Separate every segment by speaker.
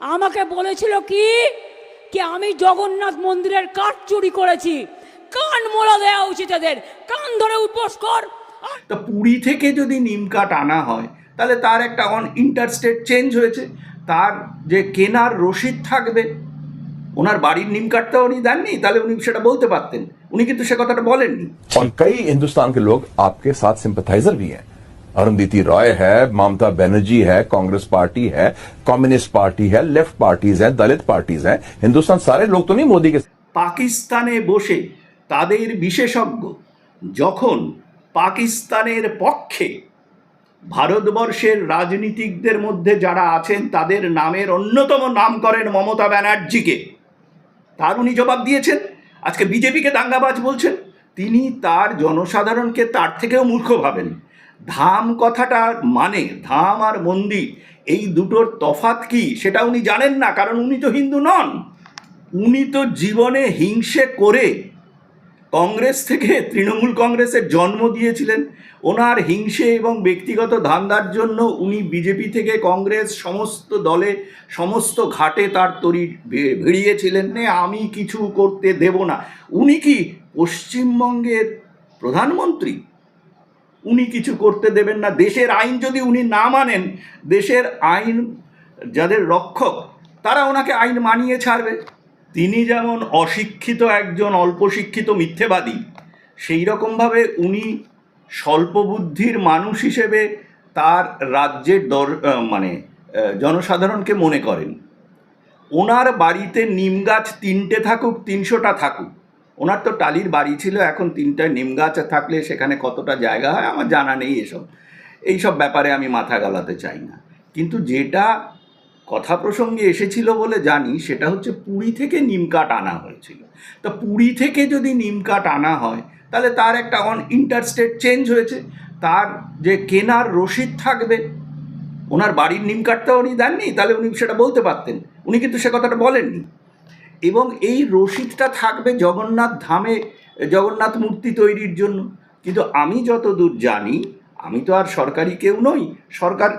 Speaker 1: আমাকে বলেছিল কি কি আমি জগন্নাথ মন্দিরের কাঠ চুরি করেছি কান মোড়া দেওয়া উচিত এদের কান ধরে উপোস কর আর
Speaker 2: তা পুরী থেকে যদি নিম কাঠ আনা হয় তাহলে তার একটা অন ইন্টারস্টেট চেঞ্জ হয়েছে তার যে কেনার রসিদ থাকবে ওনার বাড়ির নিম কাঠটা উনি দেননি তাহলে উনি সেটা বলতে পারতেন উনি কিন্তু সে কথাটা বলেননি
Speaker 3: और कई हिंदुस्तान के लोग आपके साथ सिंपथाइजर भी हैं अरुंधति रॉय है ममता बनर्जी है कांग्रेस पार्टी है कम्युनिस्ट पार्टी है लेफ्ट पार्टीज है दलित पार्टीज है हिंदुस्तान सारे लोग तो नहीं मोदी के
Speaker 2: পাকিস্তানে বসে তাদের বিশেষজ্ঞ যখন পাকিস্তানের পক্ষে ভারতবর্ষের রাজনীতিকদের মধ্যে যারা আছেন তাদের নামের অন্যতম নাম করেন মমতা ব্যানার্জিকে তার উনি জবাব দিয়েছেন আজকে বিজেপিকে দাঙ্গাবাজ বলছেন তিনি তার জনসাধারণকে তার থেকেও মূর্খ ভাবেন ধাম কথাটার মানে ধাম আর মন্দির, এই দুটোর তফাত কি সেটা উনি জানেন না, কারণ উনি তো হিন্দু নন। উনি তো জীবনে হিংসে করে কংগ্রেস থেকে তৃণমূল কংগ্রেসের জন্ম দিয়েছিলেন। ওনার হিংসে এবং ব্যক্তিগত ধান্দার জন্য উনি বিজেপি থেকে কংগ্রেস সমস্ত দলে, সমস্ত ঘাটে তার তরি ভিড়িয়েছিলেন। নে, আমি কিছু করতে দেব না। উনি কি পশ্চিমবঙ্গের প্রধানমন্ত্রী? উনি কিছু করতে দেবেন না। দেশের আইন যদি উনি না মানেন, দেশের আইন যাদের রক্ষক, তারা ওনাকে আইন মানিয়ে ছাড়বে। তিনি যেমন অশিক্ষিত একজন অল্প শিক্ষিত মিথ্যেবাদী, সেই রকমভাবে উনি স্বল্প বুদ্ধির মানুষ হিসেবে তার রাজ্যের দর মানে জনসাধারণকে মনে করেন। ওনার বাড়িতে নিম গাছ তিনটে থাকুক, তিনশোটা থাকুক ওনার তো টালির বাড়ি ছিল, এখন তিনটা নিম গাছ থাকলে সেখানে কতটা জায়গা হয় আমার জানা নেই এসব। এইসব ব্যাপারে আমি মাথা গালাতে চাই না। কিন্তু যেটা কথা প্রসঙ্গে এসেছিল বলে জানি, সেটা হচ্ছে পুরী থেকে নিম কাঠ আনা হয়েছিল। তা পুরী থেকে যদি নিম কাঠ আনা হয়, তাহলে তার একটা অন ইন্টারস্টেট চেঞ্জ হয়েছে। তার যে কেনার রসিদ থাকবে, ওনার বাড়ির নিম কাঠটা উনি দেননি, তাহলে উনি সেটা বলতে পারতেন। উনি কিন্তু সে কথাটা বলেননি। এবং এই রসিদটা থাকবে জগন্নাথ ধামে, জগন্নাথ মূর্তি তৈরির জন্য। কিন্তু আমি যতদূর জানি, আমি তো আর সরকারি কেউ নই, সরকার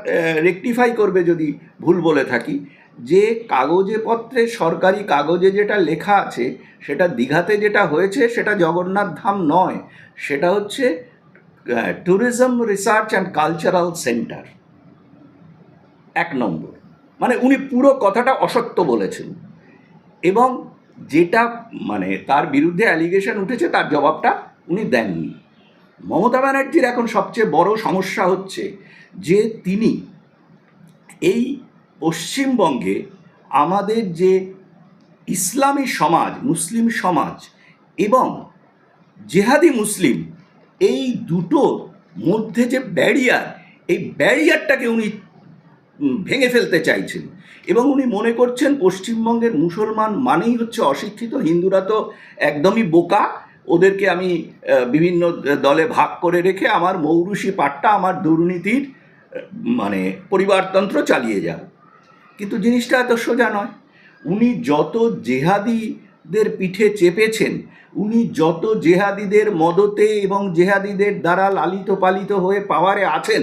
Speaker 2: রেকটিফাই করবে যদি ভুল বলে থাকি, যে কাগজে পত্রে, সরকারি কাগজে যেটা লেখা আছে, সেটা দীঘাতে যেটা হয়েছে, সেটা জগন্নাথ ধাম নয়। সেটা হচ্ছে tourism research and cultural centre এক নম্বর। মানে উনি পুরো কথাটা অসত্য বলেছেন। এবং যেটা মানে তার বিরুদ্ধে অ্যালিগেশন উঠেছে, তার জবাবটা উনি দেননি। মমতা ব্যানার্জির এখন সবচেয়ে বড় সমস্যা হচ্ছে যে তিনি এই পশ্চিমবঙ্গে আমাদের যে ইসলামী সমাজ, মুসলিম সমাজ এবং জেহাদি মুসলিম, এই দুটোর মধ্যে যে ব্যারিয়ার এই ব্যারিয়ারটাকে উনি ভেঙে ফেলতে চাইছেন। এবং উনি মনে করছেন পশ্চিমবঙ্গের মুসলমান মানেই হচ্ছে অশিক্ষিত, হিন্দুরা তো একদমই বোকা। ওদেরকে আমি বিভিন্ন দলে ভাগ করে রেখে আমার মৌরুষি পাট্টা আমার দুর্নীতির মানে পরিবারতন্ত্র চালিয়ে যাব। কিন্তু জিনিসটা এত সোজা নয়। উনি যত জেহাদিদের পিঠে চেপেছেন, উনি যত জেহাদিদের মদতে এবং জেহাদিদের দ্বারা লালিত পালিত হয়ে পাওয়ারে আছেন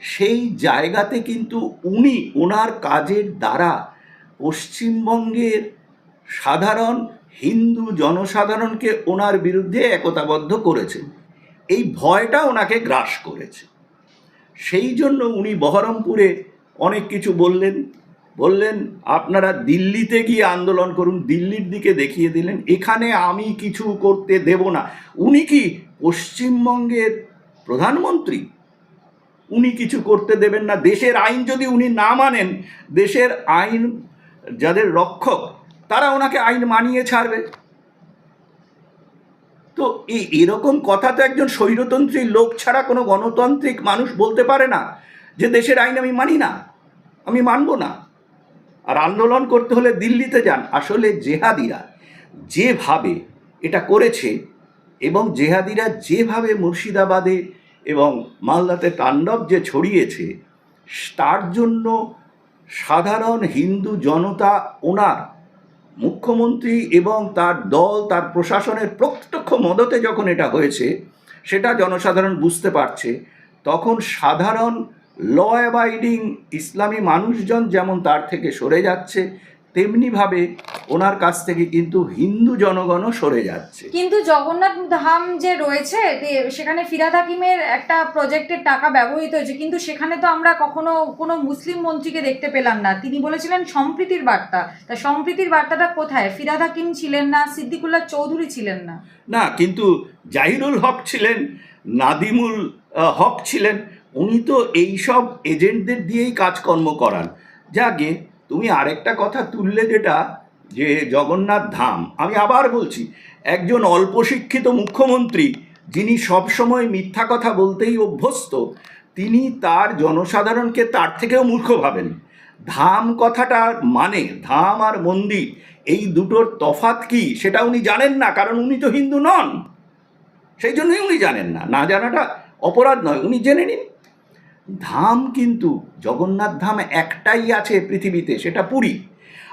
Speaker 2: সেই জায়গাতে কিন্তু উনি ওনার কাজের দ্বারা পশ্চিমবঙ্গের সাধারণ হিন্দু জনসাধারণকে ওনার বিরুদ্ধে একতাবদ্ধ করেছেন। এই ভয়টা ওনাকে গ্রাস করেছে। সেই জন্য উনি বহরমপুরে অনেক কিছু বললেন। বললেন, আপনারা দিল্লিতে গিয়ে আন্দোলন করুন, দিল্লির দিকে দেখিয়ে দিলেন। এখানে আমি কিছু করতে দেব না। উনি কি পশ্চিমবঙ্গের প্রধানমন্ত্রী? উনি কিছু করতে দেবেন না। দেশের আইন যদি উনি না মানেন, দেশের আইন যাদের রক্ষক, তারা ওনাকে আইন মানিয়ে ছাড়বে। তো এই এরকম কথা তো একজন স্বৈরতন্ত্রী লোক ছাড়া কোনো গণতান্ত্রিক মানুষ বলতে পারে না যে, দেশের আইন আমি মানি না, আমি মানব না। আর আন্দোলন করতে হলে দিল্লিতে যান। আসলে জেহাদিরা যেভাবে এটা করেছে এবং জেহাদিরা যেভাবে মুর্শিদাবাদে এবং মালদাতে তাণ্ডব যে ছড়িয়েছে, তার জন্য সাধারণ হিন্দু জনতা ওনার মুখ্যমন্ত্রী এবং তার দল, তার প্রশাসনের প্রত্যক্ষ মদতে যখন এটা হয়েছে, সেটা জনসাধারণ বুঝতে পারছে। তখন সাধারণ ল অ্যাবাইডিং ইসলামী মানুষজন যেমন তার থেকে সরে যাচ্ছে তেমনিভাবে ওনার কাছ থেকে কিন্তু হিন্দু জনগণও সরে যাচ্ছে।
Speaker 4: কিন্তু জগন্নাথ ধাম যে রয়েছে তে- সেখানে ফিরাদ হাকিমের একটা প্রজেক্টের টাকা ব্যবহৃত হয়েছে কিন্তু সেখানে তো আমরা কখনো কোনো মুসলিম মন্ত্রীকে দেখতে পেলাম না। তিনি বলেছিলেন সম্প্রীতির বার্তা। তা সম্প্রীতির বার্তাটা কোথায়? ফিরাদ হাকিম ছিলেন না সিদ্দিকুল্লাহ চৌধুরী ছিলেন না।
Speaker 2: না কিন্তু জাহিরুল হক ছিলেন নাদিমুল হক ছিলেন উনি তো এইসব এজেন্টদের দিয়েই কাজকর্ম করান। যাকে তুমি আরেকটা কথা তুললে যেটা, যে জগন্নাথ ধাম। আমি আবার বলছি, একজন অল্প শিক্ষিত মুখ্যমন্ত্রী, যিনি সবসময় মিথ্যা কথা বলতেই অভ্যস্ত, তিনি তার জনসাধারণকে তার থেকেও মূর্খ ভাবেন। ধাম কথাটা মানে ধাম আর মন্দির, এই দুটোর তফাত কি, সেটা উনি জানেন না, কারণ উনি তো হিন্দু নন। সেই জন্যই উনি জানেন না। না জানাটা অপরাধ নয়, উনি জেনে নিন। ধাম কিন্তু জগন্নাথ ধাম একটাই আছে পৃথিবীতে, সেটা পুরী।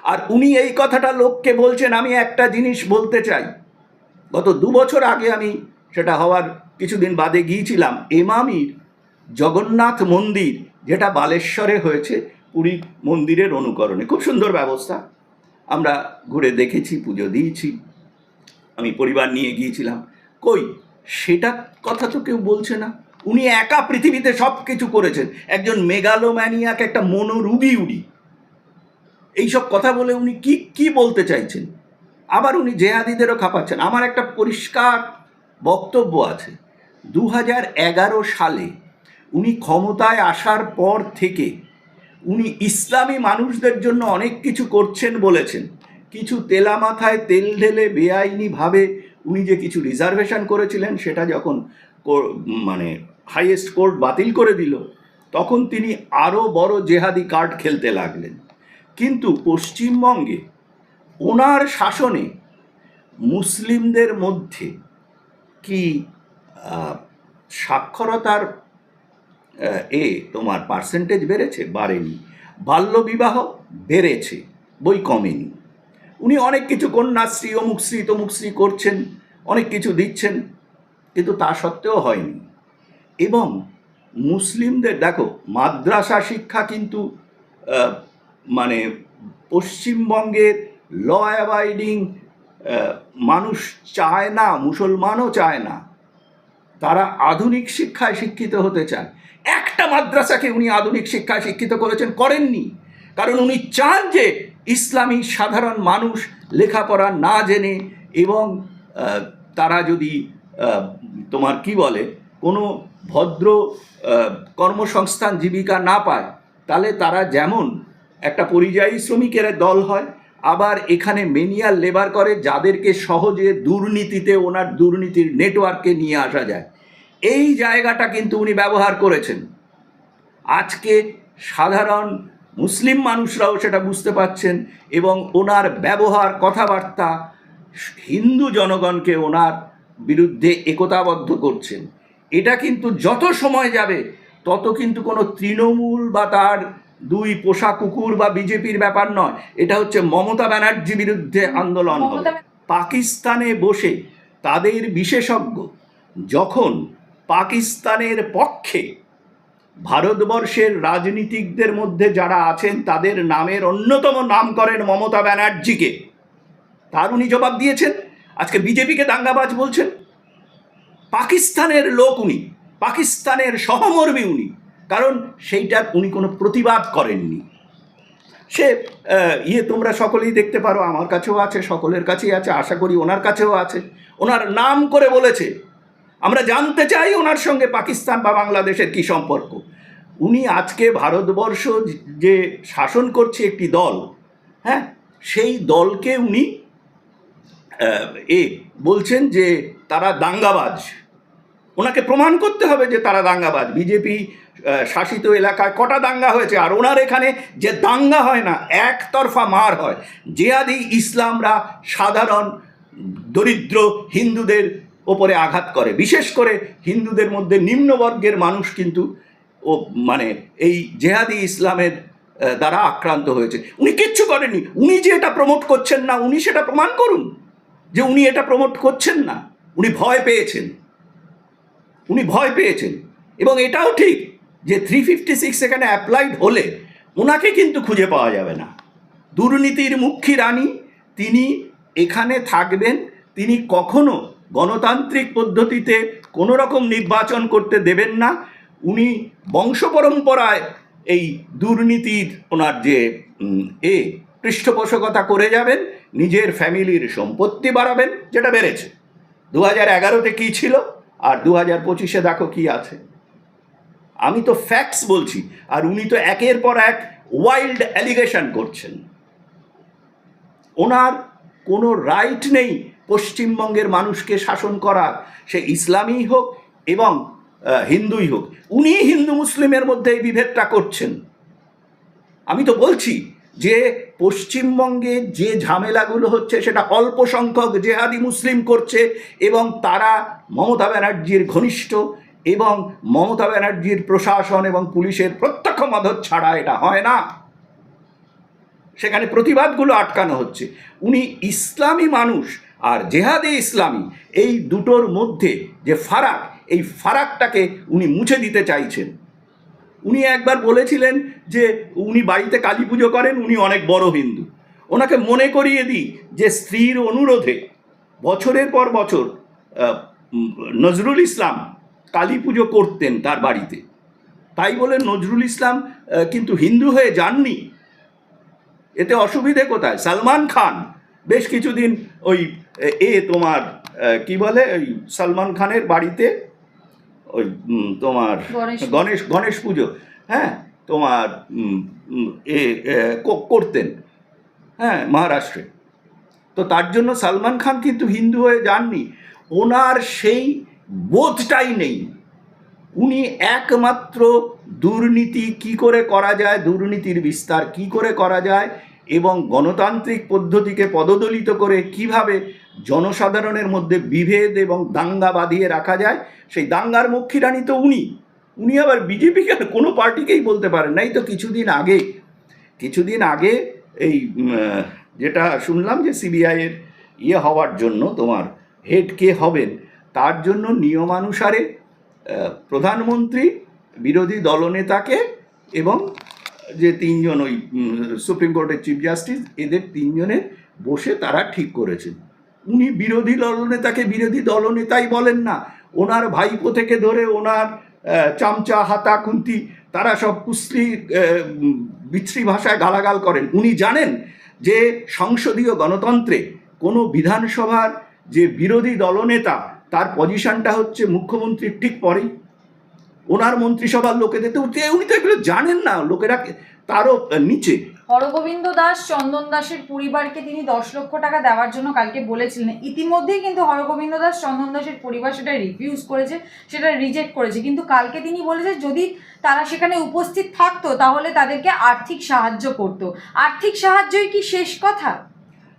Speaker 2: আর উনি এই কথাটা লোককে বলছেন, আমি একটা জিনিস বলতে চাই। গত দু বছর আগে আমি সেটা হওয়ার কিছুদিন বাদে গিয়েছিলাম, এমামির জগন্নাথ মন্দির, যেটা বালেশ্বরে হয়েছে পুরী মন্দিরের অনুকরণে। খুব সুন্দর ব্যবস্থা। আমরা ঘুরে দেখেছি, পুজো দিয়েছি। আমি পরিবার নিয়ে গিয়েছিলাম। কই, সেটা কথা তো কেউ বলছে না। উনি একা পৃথিবীতে সব কিছু করেছেন। একজন মেগালোম্যানিয়াক একটা মনোরুগী উনি। এইসব কথা বলে উনি কি কি বলতে চাইছেন? আবার উনি জেহাদিদেরও খাপাচ্ছেন। আমার একটা পরিষ্কার বক্তব্য আছে। দু হাজার এগারো সালে উনি ক্ষমতায় আসার পর থেকে উনি ইসলামী মানুষদের জন্য অনেক কিছু করছেন বলেছেন। কিছু তেলা মাথায় তেল ঢেলে বেআইনিভাবে উনি যে কিছু রিজার্ভেশন করেছিলেন, সেটা যখন মানে হাইয়েস্ট কোর্ট বাতিল করে দিল, তখন তিনি আরও বড় জেহাদি কার্ড খেলতে লাগলেন। কিন্তু পশ্চিমবঙ্গে ওনার শাসনে মুসলিমদের মধ্যে কি সাক্ষরতার এ তোমার পার্সেন্টেজ বেড়েছে? বাড়েনি। বাল্যবিবাহ বেড়েছে, বই কমেনি। উনি অনেক কিছু কন্যাশ্রী অমুকশ্রী তমুকশ্রী করছেন, অনেক কিছু দিচ্ছেন, কিন্তু তা সত্ত্বেও হয়নি। এবং মুসলিমদের, দেখো, মাদ্রাসা শিক্ষা কিন্তু মানে পশ্চিমবঙ্গের ল অ্যাবাইডিং মানুষ চায় না, মুসলমানও চায় না। তারা আধুনিক শিক্ষায় শিক্ষিত হতে চান একটা মাদ্রাসাকে উনি আধুনিক শিক্ষায় শিক্ষিত করেছেন, করেননি। কারণ উনি চান যে ইসলামী সাধারণ মানুষ লেখাপড়া না জেনে এবং তারা যদি তোমার কি বলে, কোনো ভদ্র কর্মসংস্থান জীবিকা না পায়, তাহলে তারা যেমন একটা পরিযায়ী শ্রমিকের দল হয়, আবার এখানে মেনিয়াল লেবার করে, যাদেরকে সহজে দুর্নীতিতে, ওনার দুর্নীতির নেটওয়ার্কে নিয়ে আসা যায়। এই জায়গাটা কিন্তু উনি ব্যবহার করেছেন। আজকে সাধারণ মুসলিম মানুষরাও সেটা বুঝতে পারছেন এবং ওনার ব্যবহার, কথাবার্তা হিন্দু জনগণকে ওনার বিরুদ্ধে একতাবদ্ধ করছেন। এটা কিন্তু যত সময় যাবে তত কিন্তু কোনো তৃণমূল বা তার দুই পোষা কুকুর বা বিজেপির ব্যাপার নয়। এটা হচ্ছে মমতা ব্যানার্জি বিরুদ্ধে আন্দোলন হবে। পাকিস্তানে বসে তাদের বিশেষজ্ঞ যখন পাকিস্তানের পক্ষে ভারতবর্ষের রাজনীতিকদের মধ্যে যারা আছেন তাদের নামের অন্যতম নাম করেন মমতা ব্যানার্জিকে তার উনি জবাব দিয়েছেন। আজকে বিজেপিকে দাঙ্গাবাজ বলছেন। পাকিস্তানের লোক উনি, পাকিস্তানের সহমর্মী উনি, কারণ সেইটার উনি কোনো প্রতিবাদ করেননি। সে ইয়ে তোমরা সকলেই দেখতে পারো, আমার কাছেও আছে, সকলের কাছেই আছে, আশা করি ওনার কাছেও আছে। ওনার নাম করে বলেছে, আমরা জানতে চাই ওনার সঙ্গে পাকিস্তান বা বাংলাদেশের কি সম্পর্ক। উনি আজকে ভারতবর্ষ যে শাসন করছে একটি দল হ্যাঁ সেই দলকে উনি এ বলছেন যে তারা দাঙ্গাবাজ। ওনাকে প্রমাণ করতে হবে যে তারা দাঙ্গাবাজ। বিজেপি শাসিত এলাকায় কটা দাঙ্গা হয়েছে, আর ওনার এখানে যে দাঙ্গা হয় না, একতরফা মার হয়। জেহাদি ইসলামরা সাধারণ, দরিদ্র হিন্দুদের ওপরে আঘাত করে। বিশেষ করে হিন্দুদের মধ্যে নিম্নবর্গের মানুষ কিন্তু ও মানে এই জেহাদি ইসলামের দ্বারা আক্রান্ত হয়েছে। উনি কিচ্ছু করেননি। উনি যে এটা প্রমোট করছেন না, উনি সেটা প্রমাণ করুন। যে উনি এটা প্রমোট করছেন না। উনি ভয় পেয়েছেন। উনি ভয় পেয়েছেন। এবং এটাও ঠিক যে থ্রি ফিফটি সিক্স এখানে অ্যাপ্লাইড হলে ওনাকে কিন্তু খুঁজে পাওয়া যাবে না। দুর্নীতির মুখী রানী, তিনি এখানে থাকবেন, তিনি কখনো গণতান্ত্রিক পদ্ধতিতে কোনো রকম নির্বাচন করতে দেবেন না। উনি বংশ পরম্পরায় এই দুর্নীতির ওনার যে এ পৃষ্ঠপোষকতা করে যাবেন, নিজের ফ্যামিলির সম্পত্তি বাড়াবেন, যেটা বেড়েছে। দু হাজার এগারোতে কী ছিল? আর দু হাজার পঁচিশে দেখো কী আছে। আমি তো ফ্যাক্টস বলছি, আর উনি তো একের পর এক ওয়াইল্ড অ্যালিগেশন করছেন। ওনার কোনো রাইট নেই পশ্চিমবঙ্গের মানুষকে শাসন করার। সে ইসলামই হোক এবং হিন্দুই হোক উনি হিন্দু মুসলিমের মধ্যে এই বিভেদটা করছেন। আমি তো বলছি যে পশ্চিমবঙ্গে যে ঝামেলাগুলো হচ্ছে সেটা অল্প সংখ্যক জেহাদি মুসলিম করছে এবং তারা মমতা ব্যানার্জির ঘনিষ্ঠ এবং মমতা ব্যানার্জির প্রশাসন এবং পুলিশের প্রত্যক্ষ মদত ছাড়া এটা হয় না। সেখানে প্রতিবাদগুলো আটকানো হচ্ছে। উনি ইসলামী মানুষ আর জেহাদে ইসলামী, এই দুটোর মধ্যে যে ফারাক, এই ফারাকটাকে উনি মুছে দিতে চাইছেন। উনি একবার বলেছিলেন যে উনি বাড়িতে কালী পুজো করেন, উনি অনেক বড় হিন্দু। ওনাকে মনে করিয়ে দিই যে স্ত্রীর অনুরোধে বছরের পর বছর নজরুল ইসলাম কালী পুজো করতেন তার বাড়িতে। তাই বলে নজরুল ইসলাম কিন্তু হিন্দু হয়ে যাননি। এতে অসুবিধে কোথায়? সালমান খান বেশ কিছুদিন ওই, এ- তোমার কি বলে, ওই সালমান খানের বাড়িতে ওই তোমার
Speaker 4: গণেশ
Speaker 2: গণেশ পুজো। হ্যাঁ তোমার এ, করতেন। হ্যাঁ মহারাষ্ট্রে। তো তার জন্য সালমান খান কিন্তু হিন্দু হয়ে যাননি। ওনার সেই বোধটাই নেই। উনি একমাত্র দুর্নীতি কি করে করা যায় দুর্নীতির বিস্তার কি করে করা যায় এবং গণতান্ত্রিক পদ্ধতিকে পদদলিত করে কীভাবে জনসাধারণের মধ্যে বিভেদ এবং দাঙ্গা বাঁধিয়ে রাখা যায়। সেই দাঙ্গার মুখী রানী তো উনি। উনি আবার বিজেপিকে কোনো পার্টিকেই বলতে পারেন নাই তো কিছুদিন আগে কিছুদিন আগে এই যেটা শুনলাম যে সিবিআইয়ের ইয়ে হওয়ার জন্য তোমার হেড কে হবেন, তার জন্য নিয়মানুসারে প্রধানমন্ত্রী, বিরোধী দলনেতাকে এবং যে তিনজন ওই সুপ্রিম কোর্টের চিফ জাস্টিস, এদের তিনজনের বসে তারা ঠিক করেছেন। উনি বিরোধী দলনেতাকে বিরোধী দলনেতাই বলেন না। ওনার ভাইপো থেকে ধরে ওনার চামচা হাতা খুন্তি তারা সব আহ, বিশ্রী ভাষায় গালাগাল করেন। উনি জানেন যে সংসদীয় গণতন্ত্রে কোনো বিধানসভার যে বিরোধী দলনেতা তার পজিশনটা হচ্ছে মুখ্যমন্ত্রীর ঠিক পরেই। ওনার মন্ত্রিসভার লোকেদের তো উনি তো এগুলো জানেন না। লোকেরা তারও নিচে
Speaker 4: হরগোবিন্দ দাস, চন্দন দাসের পরিবারকে তিনি দশ লক্ষ টাকা দেওয়ার জন্য কালকে বলেছিলেন। ইতিমধ্যেই কিন্তু হরগোবিন্দ দাস, চন্দন দাসের পরিবার সেটা রিফিউজ করেছে, সেটা রিজেক্ট করেছে। কিন্তু কালকে তিনি বলেছে, যদি তারা সেখানে উপস্থিত থাকতো, তাহলে তাদেরকে আর্থিক সাহায্য করতো। আর্থিক সাহায্যই কি শেষ কথা?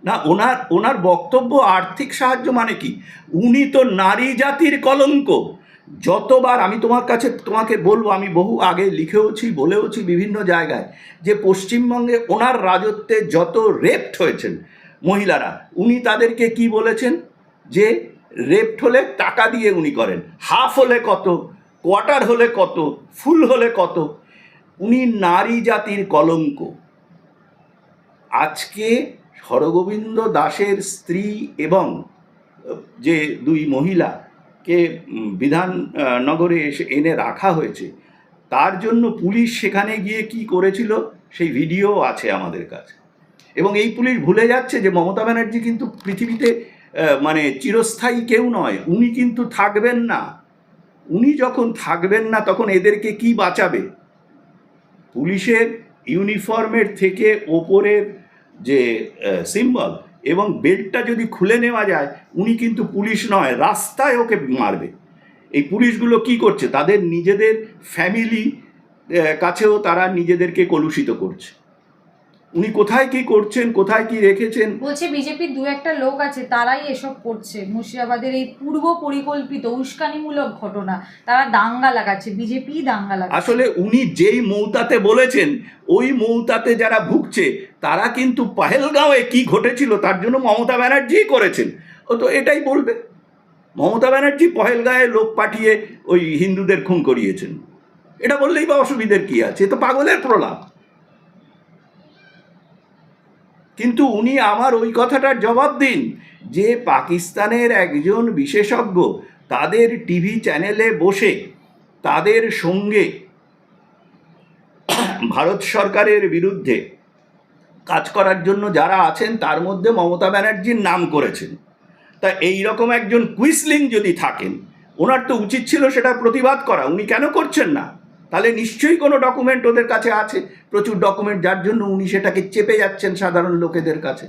Speaker 2: না, ওনার ওনার বক্তব্য আর্থিক সাহায্য মানে কি? উনি তো নারী জাতির কলঙ্ক। যতবার আমি তোমার কাছে তোমাকে বলব, আমি বহু আগে লিখেওছি, বলেওছি বিভিন্ন জায়গায় যে পশ্চিমবঙ্গে ওনার রাজত্বে যত রেপ্ট হয়েছেন মহিলারা, উনি তাদেরকে কি বলেছেন? যে রেপ্ট হলে টাকা দিয়ে উনি করেন, হাফ হলে কত, কোয়ার্টার হলে কত, ফুল হলে কত, উনি নারী জাতির কলঙ্ক। আজকে হরগোবিন্দ দাসের স্ত্রী এবং যে দুই মহিলাকে উম, বিধান নগরে এসে এনে রাখা হয়েছে তার জন্য পুলিশ সেখানে গিয়ে কি করেছিল? সেই ভিডিও আছে আমাদের কাছে। এবং এই পুলিশ ভুলে যাচ্ছে যে মমতা ব্যানার্জি কিন্তু পৃথিবীতে মানে চিরস্থায়ী কেউ নয় উনি কিন্তু থাকবেন না। উনি যখন থাকবেন না তখন এদেরকে কি বাঁচাবে? পুলিশের ইউনিফর্মের থেকে ওপরের যে সিম্বল এবং বেল্টটা যদি খুলে নেওয়া যায়, উনি কিন্তু পুলিশ নয়, রাস্তায় ওকে মারবে। এই পুলিশগুলো কি করছে? তাদের নিজেদের ফ্যামিলি কাছেও তারা নিজেদেরকে কলুষিত করছে। উনি কোথায় কি করছেন কোথায় কি রেখেছেন?
Speaker 4: বলছে বিজেপির দু একটা লোক আছে তারাই এসব করছে। মুর্শিদাবাদের এই পূর্ব পরিকল্পিত উস্কানিমূলক ঘটনা তারা দাঙ্গা লাগাচ্ছে বিজেপি দাঙ্গা লাগাচ্ছে।
Speaker 2: আসলে উনি যেই মৌতাতে বলেছেন ওই মৌতাতে যারা ভুগছে তারা কিন্তু পাহেলগাঁওয়ে কি ঘটেছিল তার জন্য মমতা ব্যানার্জিই করেছেন। ও তো এটাই বলবে। মমতা ব্যানার্জি পহেলগাঁয়ে লোক পাঠিয়ে ওই হিন্দুদের খুন করিয়েছেন। এটা বললেই বা অসুবিধের কি আছে? তো পাগলের প্রলাপ। কিন্তু উনি আমার ওই কথাটার জবাব দিন। যে পাকিস্তানের একজন বিশেষজ্ঞ তাদের টিভি চ্যানেলে বসে, তাদের সঙ্গে ভারত সরকারের বিরুদ্ধে কাজ করার জন্য যারা আছেন, তার মধ্যে মমতা ব্যানার্জির নাম করেছেন। তা এই রকম একজন কুইসলিং যদি থাকেন, ওনার তো উচিত ছিল সেটা প্রতিবাদ করা। উনি কেন করছেন না? তাহলে নিশ্চয়ই কোনো ডকুমেন্ট ওদের কাছে আছে? প্রচুর ডকুমেন্ট যার জন্য উনি সেটাকে চেপে যাচ্ছেন সাধারণ লোকেদের কাছে।